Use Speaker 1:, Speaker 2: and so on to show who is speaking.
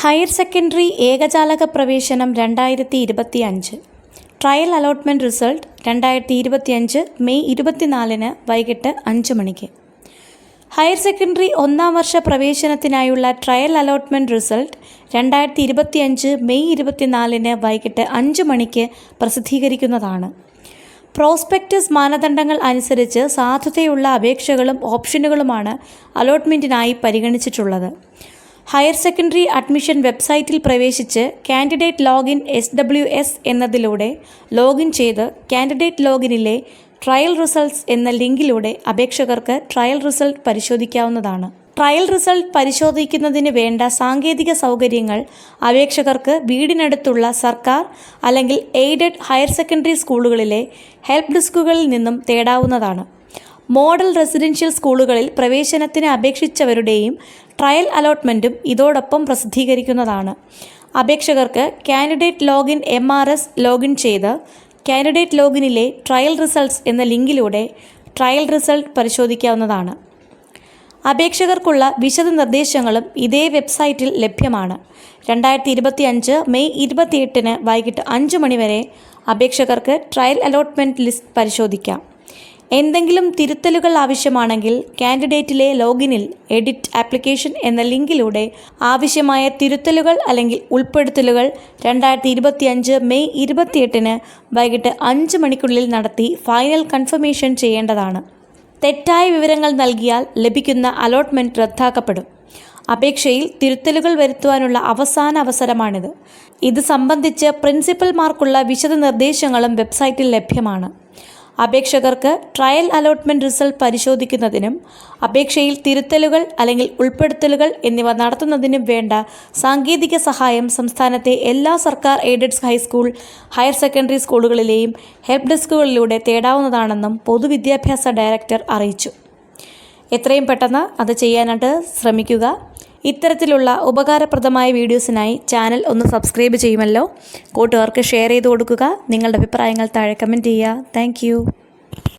Speaker 1: Higher secondary ഏകജാലക പ്രവേശനം രണ്ടായിരത്തി ഇരുപത്തി അഞ്ച് ട്രയൽ അലോട്ട്മെന്റ് റിസൾട്ട് രണ്ടായിരത്തി ഇരുപത്തിയഞ്ച് മെയ് ഇരുപത്തിനാലിന് വൈകിട്ട് അഞ്ച് മണിക്ക്. ഹയർ സെക്കൻഡറി ഒന്നാം വർഷ പ്രവേശനത്തിനായുള്ള ട്രയൽ അലോട്ട്മെന്റ് റിസൾട്ട് രണ്ടായിരത്തി ഇരുപത്തിയഞ്ച് മെയ് ഇരുപത്തിനാലിന് വൈകിട്ട് അഞ്ച് മണിക്ക് പ്രസിദ്ധീകരിക്കുന്നതാണ്. പ്രോസ്പെക്റ്റസ് മാനദണ്ഡങ്ങൾ അനുസരിച്ച് സാധുതയുള്ള അപേക്ഷകളും ഓപ്ഷനുകളുമാണ് അലോട്ട്മെന്റിനായി പരിഗണിച്ചിട്ടുള്ളത്. ഹയർ സെക്കൻഡറി അഡ്മിഷൻ വെബ്സൈറ്റിൽ പ്രവേശിച്ച് candidate login S W S എന്നതിലൂടെ login ചെയ്ത് കാൻഡിഡേറ്റ് ലോഗിനിലെ ട്രയൽ റിസൾട്ട്സ് എന്ന ലിങ്കിലൂടെ അപേക്ഷകർക്ക് ട്രയൽ റിസൾട്ട് പരിശോധിക്കാവുന്നതാണ്. ട്രയൽ റിസൾട്ട് പരിശോധിക്കുന്നതിന് വേണ്ട സാങ്കേതിക സൗകര്യങ്ങൾ അപേക്ഷകർക്ക് വീടിനടുത്തുള്ള സർക്കാർ അല്ലെങ്കിൽ എയ്ഡഡ് ഹയർ സെക്കൻഡറി സ്കൂളുകളിലെ ഹെൽപ്പ് ഡെസ്കുകളിൽ നിന്നും തേടാവുന്നതാണ്. മോഡൽ റെസിഡൻഷ്യൽ സ്കൂളുകളിൽ പ്രവേശനത്തിന് അപേക്ഷിച്ചവരുടെയും ട്രയൽ അലോട്ട്മെന്റും ഇതോടൊപ്പം പ്രസിദ്ധീകരിക്കുന്നതാണ്. അപേക്ഷകർക്ക് candidate login M R S login ചെയ്ത് കാൻഡിഡേറ്റ് ലോഗിനിലെ ട്രയൽ റിസൾട്ട്സ് എന്ന ലിങ്കിലൂടെ ട്രയൽ റിസൾട്ട് പരിശോധിക്കാവുന്നതാണ്. അപേക്ഷകർക്കുള്ള വിശദ നിർദ്ദേശങ്ങളും ഇതേ വെബ്സൈറ്റിൽ ലഭ്യമാണ്. രണ്ടായിരത്തി ഇരുപത്തി അഞ്ച് മെയ് ഇരുപത്തിയെട്ടിന് വൈകിട്ട് അഞ്ച് മണിവരെ അപേക്ഷകർക്ക് ട്രയൽ അലോട്ട്മെന്റ് ലിസ്റ്റ് പരിശോധിക്കാം. എന്തെങ്കിലും തിരുത്തലുകൾ ആവശ്യമാണെങ്കിൽ കാൻഡിഡേറ്റിലെ ലോഗിനിൽ എഡിറ്റ് ആപ്ലിക്കേഷൻ എന്ന ലിങ്കിലൂടെ ആവശ്യമായ തിരുത്തലുകൾ അല്ലെങ്കിൽ ഉൾപ്പെടുത്തലുകൾ രണ്ടായിരത്തി ഇരുപത്തിയഞ്ച് മെയ് ഇരുപത്തിയെട്ടിന് വൈകിട്ട് അഞ്ച് മണിക്കുള്ളിൽ നടത്തി ഫൈനൽ കൺഫർമേഷൻ ചെയ്യേണ്ടതാണ്. തെറ്റായ വിവരങ്ങൾ നൽകിയാൽ ലഭിക്കുന്ന അലോട്ട്മെന്റ് റദ്ദാക്കപ്പെടും. അപേക്ഷയിൽ തിരുത്തലുകൾ വരുത്തുവാനുള്ള അവസാന അവസരമാണിത്. ഇത് സംബന്ധിച്ച് പ്രിൻസിപ്പൽമാർക്കുള്ള വിശദ നിർദ്ദേശങ്ങളും വെബ്സൈറ്റിൽ ലഭ്യമാണ്. അപേക്ഷകർക്ക് ട്രയൽ അലോട്ട്മെന്റ് റിസൾട്ട് പരിശോധിക്കുന്നതിനും അപേക്ഷയിൽ തിരുത്തലുകൾ അല്ലെങ്കിൽ ഉൾപ്പെടുത്തലുകൾ എന്നിവ നടത്തുന്നതിനും വേണ്ട സാങ്കേതിക സഹായം സംസ്ഥാനത്തെ എല്ലാ സർക്കാർ aided high school higher secondary സ്കൂളുകളിലെയും help ഡെസ്കുകളിലൂടെ തേടാവുന്നതാണെന്നും പൊതുവിദ്യാഭ്യാസ ഡയറക്ടർ അറിയിച്ചു. എത്രയും പെട്ടെന്ന് അത് ചെയ്യാനായിട്ട് ശ്രമിക്കുക. ഇത്തരത്തിലുള്ള ഉപകാരപ്രദമായ വീഡിയോസിനായി ചാനൽ ഒന്ന് സബ്സ്ക്രൈബ് ചെയ്യുമല്ലോ. കൂട്ടുകാർക്ക് ഷെയർ ചെയ്ത് കൊടുക്കുക. നിങ്ങളുടെ അഭിപ്രായങ്ങൾ താഴെ കമന്റ് ചെയ്യുക. താങ്ക്